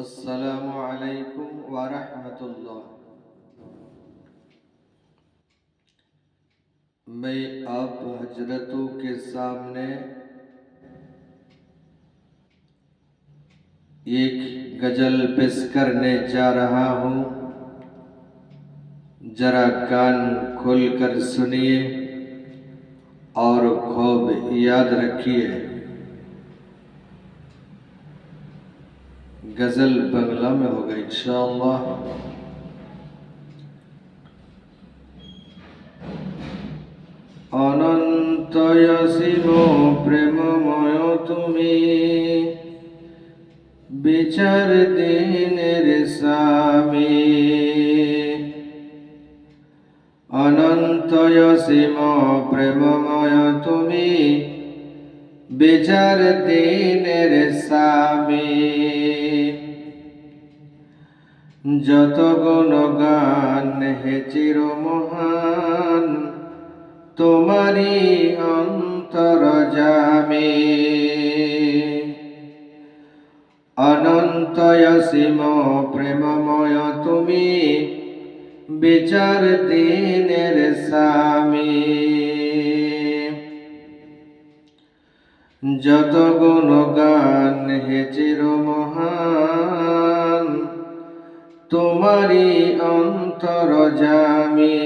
السلام علیکم ورحمۃ اللہ۔ میں آپ حضرتوں کے سامنے ایک غزل پیش کرنے جا رہا ہوں۔ ذرا کان کھول کر سنیے اور خوب یاد رکھیے۔ गजल बंगला में होगा इंशाअल्लाह অনন্তয় শিব প্রেমময় তুমি বিচার দিনের স্বামী অনন্তয় শিব প্রেমময় তুমি বিচার দিনের স্বামী যত গুণগান হে চির মহান তোমারি অন্তর জামে। অনন্তয় সীম প্রেমময় তুমি বিচার দিনের যত গুণগান হে চির মহান তোমারি অন্তর জামি।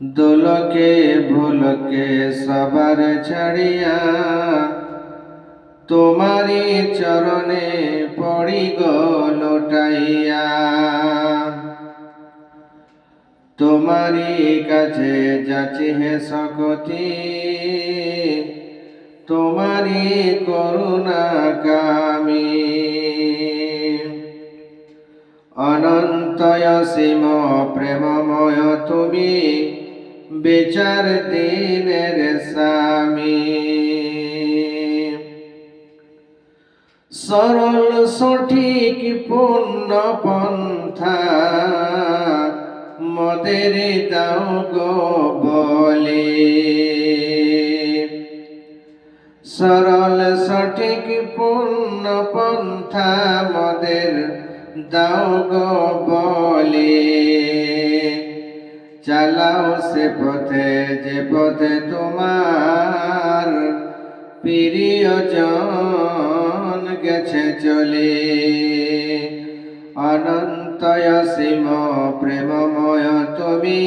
দোলকে ভুলকে সবার ছাড়িয়া তোমারি চরণে পড়ি লোটাইয়া তোমারি কাছে যাচি হে সকতি তোমারি করুণা কামি অনন্তয় সীম প্রেমময় তুমি, বিচার দিনের স্বামী। সরল সঠিক পূর্ণ পন্থা মদের দাও বলে। সরল সঠিক পূর্ণ পন্থা মদের দাও বলে। চালাও সে পথে, যে পথে তোমার প্রিয়জন গেছে চলে। অনন্তয় সীম প্রেমময় তুমি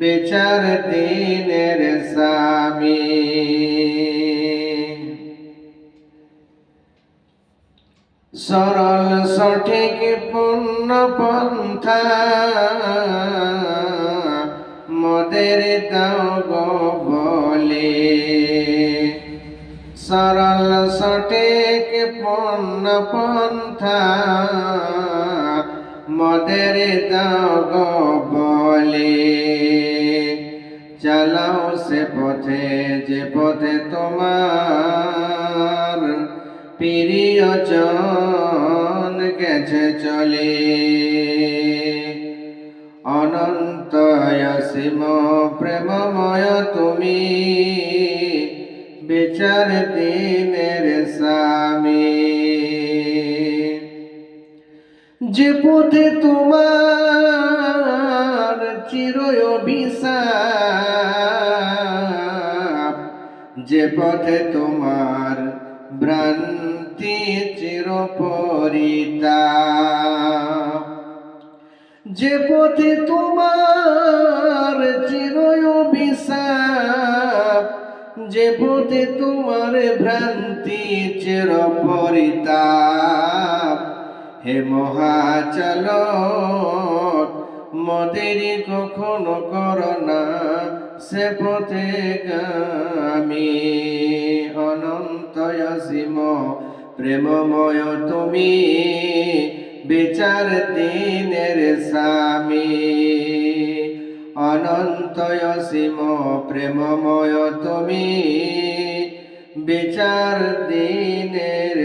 বিচার দিনের স্বামী। সরল, সঠিক, পূর্ণ পন্থা, মদের দাও বলে। সরল, সঠিক, পূর্ণ পন্থা মদের দাও গো বলে। চালাও সে পথে, যে পথে তোমার প্রিয়জন গেছে চলে। অনন্ত অসীম প্রেমময় তুমি, বিচার দিনের স্বামী। যে পথে তোমার চির অভিশাপ, যে পথে তোমার ভ্রান্তি চিরপরিতা যে পথে তোমার চির অভিশাপ, যে পথে তোমার ভ্রান্তি চির পরিতাপ। হে মহাচালক, মদের কখনো করোনা সে পথে গামী অনন্তয় সীম প্রেমময় তুমি, বিচার দিনের স্বামী। অনন্তয় সীম প্রেমময় তুমি, বিচার দিনের